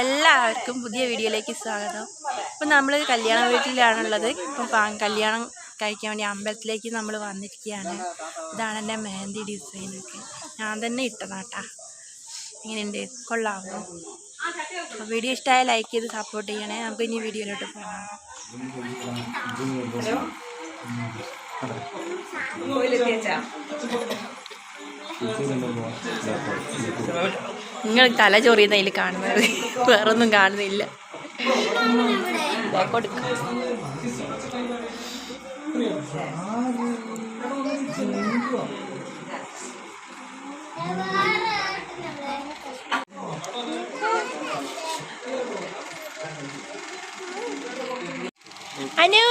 എല്ലാവർക്കും പുതിയ വീഡിയോയിലേക്ക് സ്വാഗതം. ഇപ്പം നമ്മൾ കല്യാണ വീട്ടിലാണുള്ളത്. ഇപ്പം കല്യാണം കഴിക്കാൻ വേണ്ടി അമ്പലത്തിലേക്ക് നമ്മൾ വന്നിരിക്കുകയാണ്. ഇതാണ് എന്റെ മെഹന്തി ഡിസൈനൊക്കെ ഞാൻ തന്നെ ഇട്ടതാട്ടാ. ഇങ്ങനെയുണ്ട്. കൊള്ളാമോ അപ്പോൾ വീഡിയോ ഇഷ്ടമായ ലൈക്ക് ചെയ്ത് സപ്പോർട്ട് ചെയ്യണേ. നമുക്ക് ഇനി വീഡിയോയിലോട്ട് പോകാം. നിങ്ങൾ തല ചൊറിയുന്നതിൽ കാണുന്നത്. വേറൊന്നും കാണുന്നില്ല. അനു!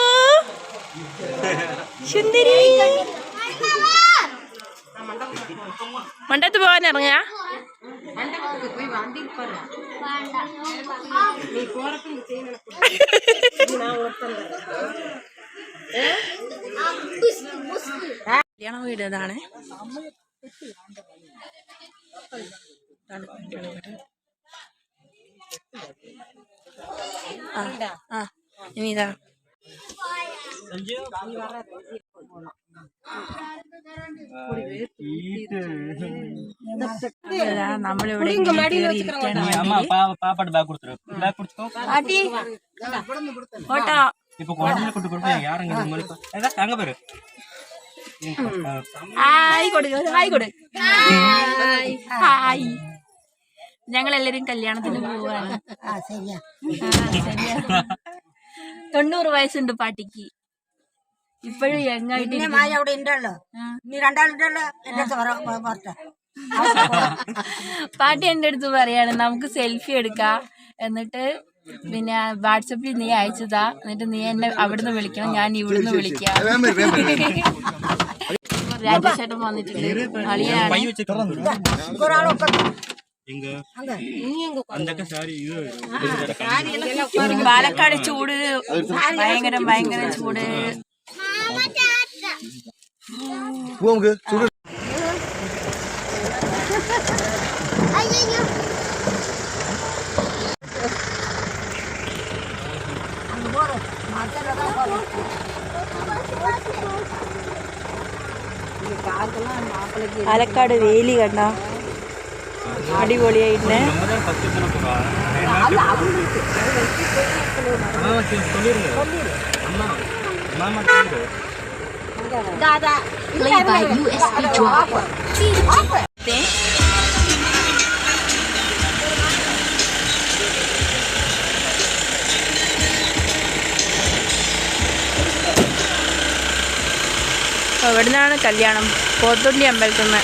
സുന്ദരി! മണ്ടത്ത് പോകാൻ ഇറങ്ങിയ കല്യാണ വീട് ഇതാണ് ആ ഇനി ഇതാ. അതാ നമ്മളിവിടെ ഇങ്ങനെ കേറിയിരിക്കാൻ அம்மா വേണ്ടി. பா பாப்பாட்ட பேக் கொடுத்துரு பேக் கொடுத்துக்கோ ആട്ടി ഓട്ടോ இப்போ குழந்தைல கொண்டு கொடுப்பா யாருங்க இது மாதிரி ஏதா அங்க பாரு ഹായ് കൊടുക്ക ഹായ് കൊടു ഹായ് ഹായ് ഞങ്ങളെല്ലാരും കല്യാണത്തിന് പോവാണ് ആ, ശരിയാ. തൊണ്ണൂറ് വയസ്സുണ്ട് പാട്ടിക്ക് ഇപ്പോഴും യങ്ങായിട്ട് പിന്നെ മായ അവിടെ ഉണ്ടല്ലോ നീ രണ്ടാളുണ്ടല്ലോ എന്റെ പാട്ടി എന്റെ അടുത്ത് പറയാണ് നമുക്ക് സെൽഫി എടുക്കാം. എന്നിട്ട് പിന്നെ വാട്സപ്പിൽ നീ അയച്ചതാ. എന്നിട്ട് നീ എന്നെ അവിടുന്ന് വിളിക്കണം ഞാൻ ഇവിടുന്ന് വിളിക്കാം. രാജേഷേട്ടൻ വന്നിട്ടുണ്ട്. പാലക്കാട് ചൂട് ഭയങ്കര ഭയങ്കര ചൂട് പാലക്കാട് വേലി കണ്ട അടിപൊളിയായിട്ട് ദാദാ നിന്നാണ് കല്യാണം? പോത്തുണ്ടി അമ്പലത്തിൽ നിന്ന്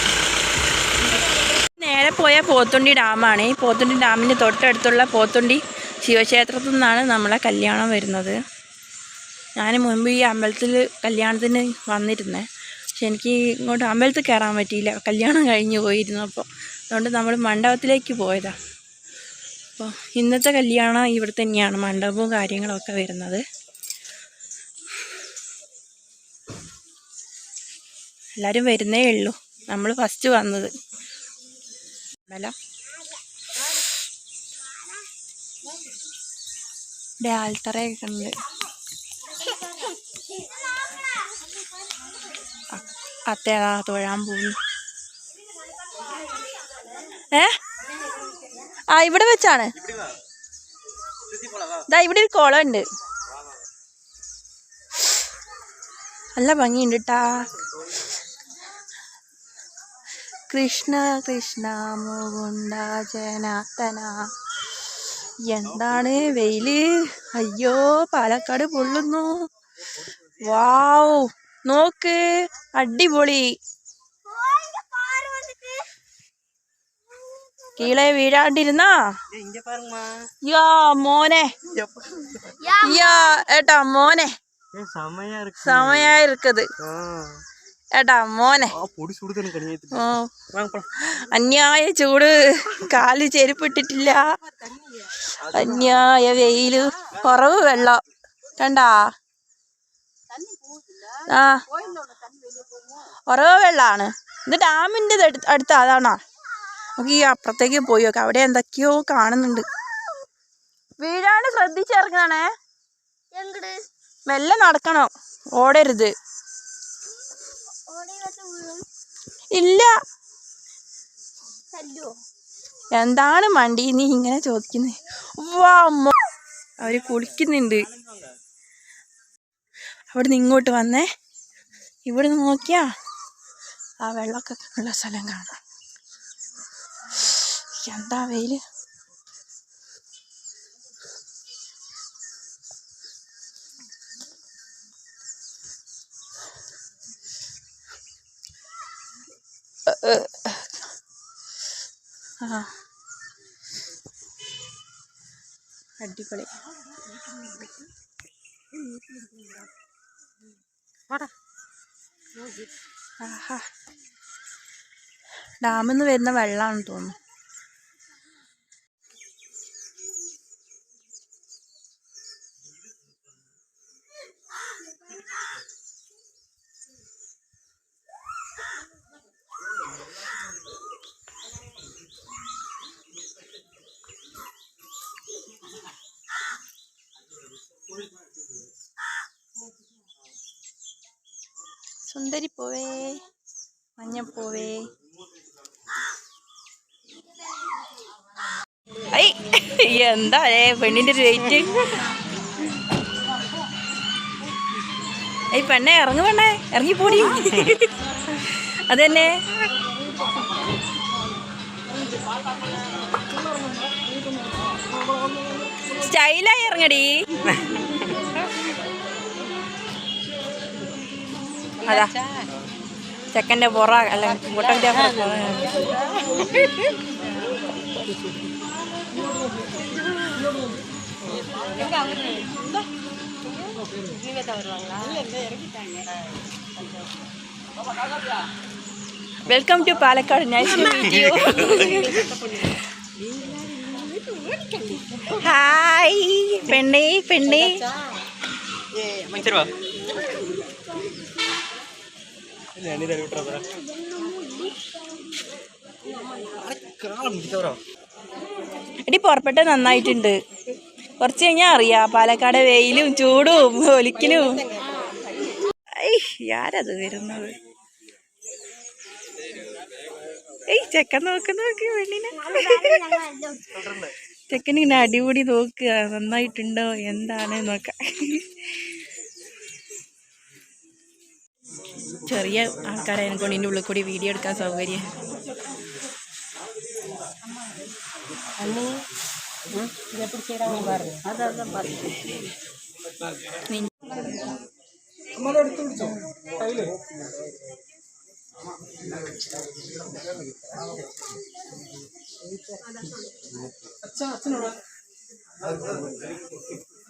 നേരെ പോയ പോത്തുണ്ടി ഡാമാണ്. ഈ പോത്തുണ്ടി ഡാമിന് തൊട്ടടുത്തുള്ള പോത്തുണ്ടി ശിവക്ഷേത്രത്തിൽ നിന്നാണ് നമ്മളെ കല്യാണം വരുന്നത്. ഞാൻ മുൻപ് ഈ അമ്പലത്തിൽ കല്യാണത്തിന് വന്നിരുന്നേ. പക്ഷെ എനിക്ക് ഇങ്ങോട്ട് അമ്പലത്തിൽ കയറാൻ പറ്റിയില്ല. കല്യാണം കഴിഞ്ഞ് പോയിരുന്നപ്പോൾ അതുകൊണ്ട് നമ്മൾ മണ്ഡപത്തിലേക്ക് പോയതാണ് അപ്പോൾ ഇന്നത്തെ കല്യാണം ഇവിടെ തന്നെയാണ് മണ്ഡപവും കാര്യങ്ങളൊക്കെ വരുന്നത്. എല്ലാവരും വരുന്നേ ഉള്ളൂ. നമ്മൾ ഫസ്റ്റ് വന്നത്. മല ആൽത്തറയൊക്കെ ഉണ്ട്. അത്തേതാ തൊഴാൻ പോകുന്നു. ഏ? ആ ഇവിടെ വെച്ചാണ്. ദാ ഇവിടെ ഒരു കുളം ഉണ്ട്. നല്ല ഭംഗിയുണ്ട് ട്ടാ. കൃഷ്ണ കൃഷ്ണ മുകുന്ദ ജനാർദ്ദന. എന്താണ് വെയിൽ? അയ്യോ പാലക്കാട് പൊള്ളുന്നു. വാവ് നോക്ക് അടിപൊളി. കീളെ വീഴാണ്ടിരുന്നാ? യാ മോനെ. യാ ഏട്ടാ മോനെ. സമയ സമയ ഇരിക്കത്. ഏട്ടാ മോനെ. അന്യായ ചൂട്. കാൽ ചെരുപ്പിട്ടിട്ടില്ല. അന്യായ വെയിൽ. കുറവ് വെള്ളം. കണ്ടാ? ആ. കുറവ് വെള്ളാണ്. ഇത് ഡാമിന്റെ അടുത്ത അതാണോ? നമുക്ക് ഈ അപ്പുറത്തേക്ക് പോയി നോക്കാം. അവിടെ എന്തൊക്കെയോ കാണുന്നുണ്ട്. വീഴാണ് ശ്രദ്ധിച്ചിറങ്ങണേ. മെല്ലെ നടക്കണോ. ഓടരുത്. ഇല്ല. എന്താണ് മണ്ടി നീ ഇങ്ങനെ ചോദിക്കുന്നത് വാ അമ്മ. അവർ കുളിക്കുന്നുണ്ട്. അവിടെ നിന്ന് ഇങ്ങോട്ട് വന്നേ. ഇവിടെ നിന്ന് നോക്കിയാ ആ വെള്ളമൊക്കെ ഉള്ള സ്ഥലം കാണാം. എന്താ വെയിൽ? അടിപൊളി. ഡാമിൽ നിന്ന് വരുന്ന വെള്ളമാണെന്ന് തോന്നുന്നു. സുന്ദരി പോവേ മഞ്ഞപ്പൂവേ ഐ എന്താ പെണ്ണിന്റെ റേറ്റ് ഈ പെണ്ണെ ഇറങ്ങു പെണ്ണേ ഇറങ്ങി പോടി. അതന്നെ. സ്റ്റൈലായി ഇറങ്ങടി. അതാ. ചെക്കന്റെ പുറ അല്ല മുട്ടന്റെ welcome to Palakkad nice to meet you hi പെണ്ണേ പെണ്ണേ. എടി പുറപ്പെട്ട നന്നായിട്ടുണ്ട്. കുറച്ച് കഴിഞ്ഞാ അറിയാ പാലക്കാട് വെയിലും ചൂടും ഒലിക്കലും. ആരത് വരുന്നത്? ഏയ് ചെക്കൻ നോക്ക് നോക്ക് പെണ്ണിനെ. ചെക്കൻ ഇങ്ങനെ അടിപൊളി നോക്കുക നന്നായിട്ടുണ്ടോ എന്താണ് നോക്കാം ചെറിയ ആൾക്കാരായതിനെ കൊണ്ട് ഇതിന്റെ ഉള്ളിൽ കൂടി വീഡിയോ എടുക്കാൻ സൗകര്യം. അച്ഛനോട്.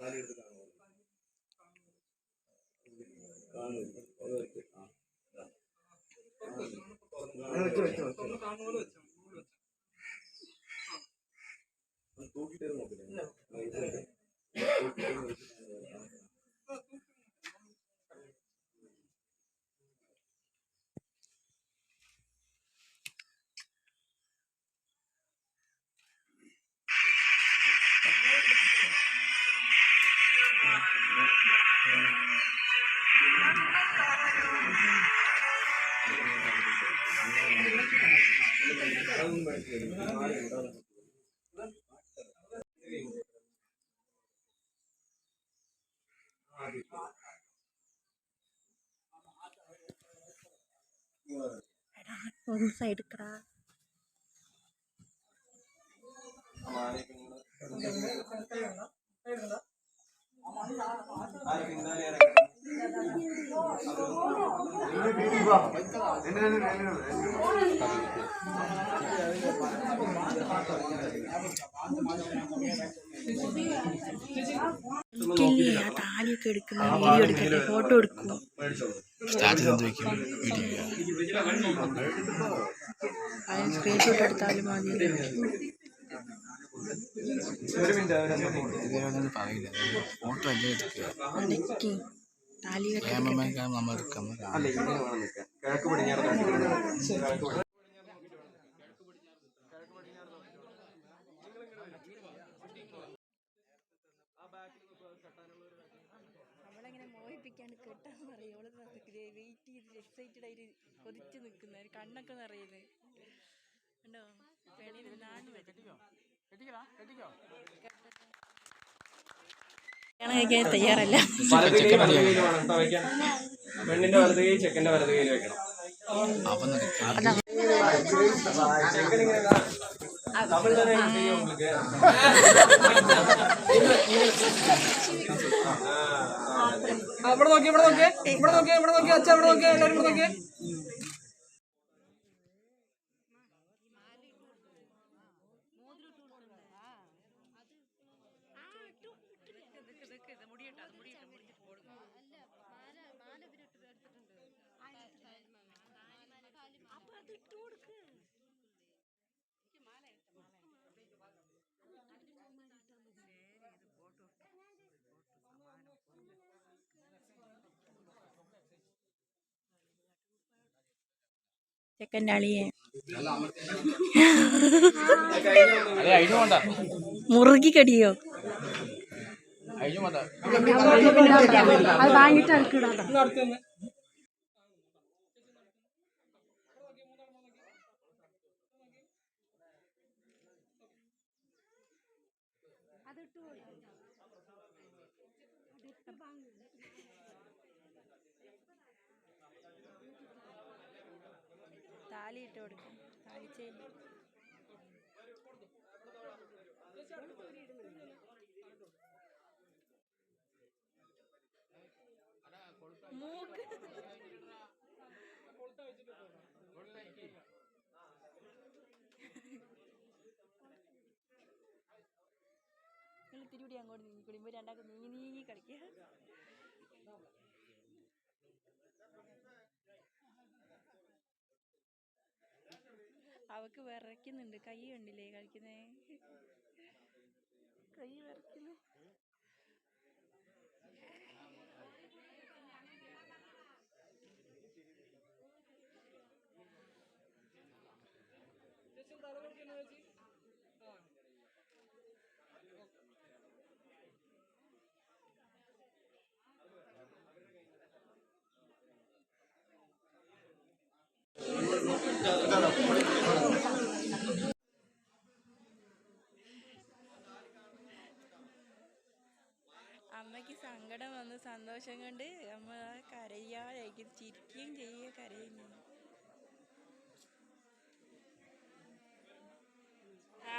കാലെടുത്ത് കാണുമോ തൂക്കിട്ടേ നോക്കില്ലേ ഒന്ന് സൈഡ് കടാ എനിക്കല്ലേ ആ താലിയൊക്കെ എടുക്കുന്ന വീഡിയോ എടുക്കട്ടെ ഫോട്ടോ എടുക്കുമോ അതിന് സ്ക്രീൻഷോട്ട് എടുത്താലും മതി ഫോട്ടോ അല്ലേ എടുക്കുക? അടക്കി താലി കെട്ടി ക്യാമറമാൻ നമ്മൾ എടുക്കാം മോഹിപ്പിക്കാണ്ട് കെട്ടാന്ന് പറയും. അവൾ വെയിറ്റ് ചെയ്ത് എക്സൈറ്റഡ് ആയിട്ട് കൊതിച്ച് നിൽക്കുന്ന ഒരു കണ്ണൊക്കെ നിറയുന്നത് കണ്ടോ? വെളിയിൽ നാണ് കഴിക്കാൻ തയ്യാറല്ല. പെണ്ണിന്റെ വലത് കൈ ചെക്കന്റെ വലത് കൈയിൽ വെക്കണം. അവൻ ഇവിടെ നോക്കിയേ ഇവിടെ നോക്കിയേ ഇവിടെ നോക്കിയേ ഇവിടെ നോക്കിയേ അച്ഛൻ ഇവിടെ നോക്കിയേ എല്ലാവരും ഇവിടെ നോക്കി. ചെക്കന്റെ അളിയെ അതെ മുറുകി കടിയോ വേണ്ട താലി ഇട്ട് കൊടുക്കും. താലി ചെയിൻ. മൂക്ക്. നിങ്ങൾ തിരുവിടി അങ്ങോട്ട് നീങ്ങിക്കൂടി. ഇവർ രണ്ടാക്കും നീങ്ങി നീങ്ങി കളിക്കുക. അവക്ക് വിറയ്ക്കുന്നുണ്ട്. കൈ കണ്ടില്ലേ കളിക്കുന്നേ? കൈ വിറയ്ക്കുന്നു സന്തോഷം കൊണ്ട് അമ്മ കരയാതെ ചിരിക്കുകയും ചെയ്യുക കരയുകയും ചെയ്യും ആ.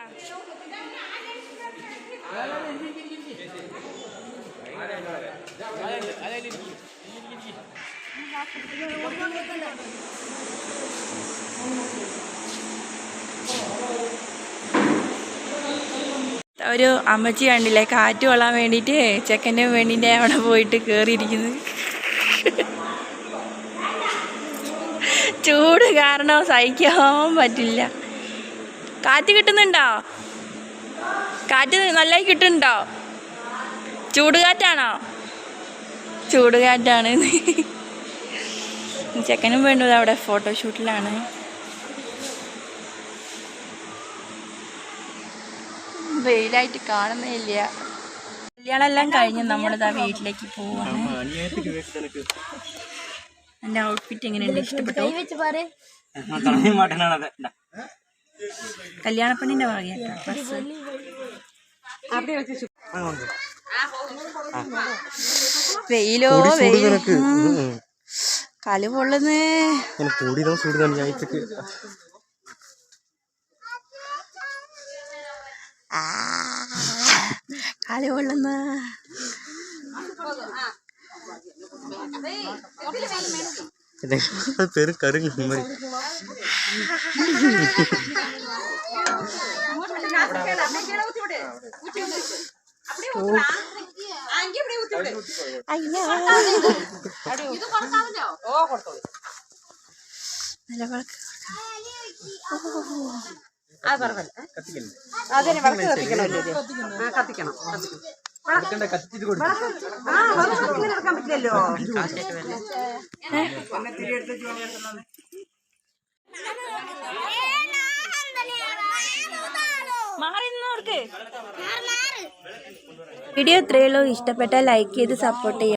ഒരു അമ്മച്ചി കണ്ടില്ലേ കാറ്റ് കൊള്ളാൻ വേണ്ടിയിട്ട് ചെക്കന്റെ വേണ്ടിയിട്ട് അവിടെ പോയിട്ട് കയറിയിരിക്കുന്നത് ചൂട് കാരണം സഹിക്കാൻ പറ്റില്ല. കാറ്റ് കിട്ടുന്നുണ്ടോ? കാറ്റ് നല്ലതായി കിട്ടുന്നുണ്ടോ? ചൂട് കാറ്റാണോ ചൂട് കാറ്റാണ് ചെക്കനും വേണ്ടത് അവിടെ ഫോട്ടോഷൂട്ടിലാണ് വെയിലായിട്ട് കാണുന്നേ ഇല്ല കല്യാണം എല്ലാം കഴിഞ്ഞ് നമ്മളിതാ വീട്ടിലേക്ക് പോവാണ്. എന്റെ ഔട്ട്ഫിറ്റ് എങ്ങനെയുണ്ട്? ഇഷ്ടപ്പെട്ടു? വെച്ച് പാറ്. കല്യാണ പെണ്ണിന്റെ വകയാട്ടോ ഡ്രസ്സ് വെയിലോ വെയിൽ. കാൽ പൊള്ളുന്നേ. കാൽ കൊള്ളുന്ന. പേര് കറുങ്ങി മതി അയ്യോ നിലവിളക്ക് അതിന് വിളക്ക് കത്തിക്കണമല്ലോ ആ കത്തിക്കണം ആ വിളക്ക് ഇങ്ങനെ എടുക്കാൻ പറ്റില്ലല്ലോ. വീഡിയോ ഇത്രയുള്ളൂ ഇഷ്ടപ്പെട്ടാൽ ലൈക്ക് ചെയ്ത് സപ്പോർട്ട് ചെയ്യാം.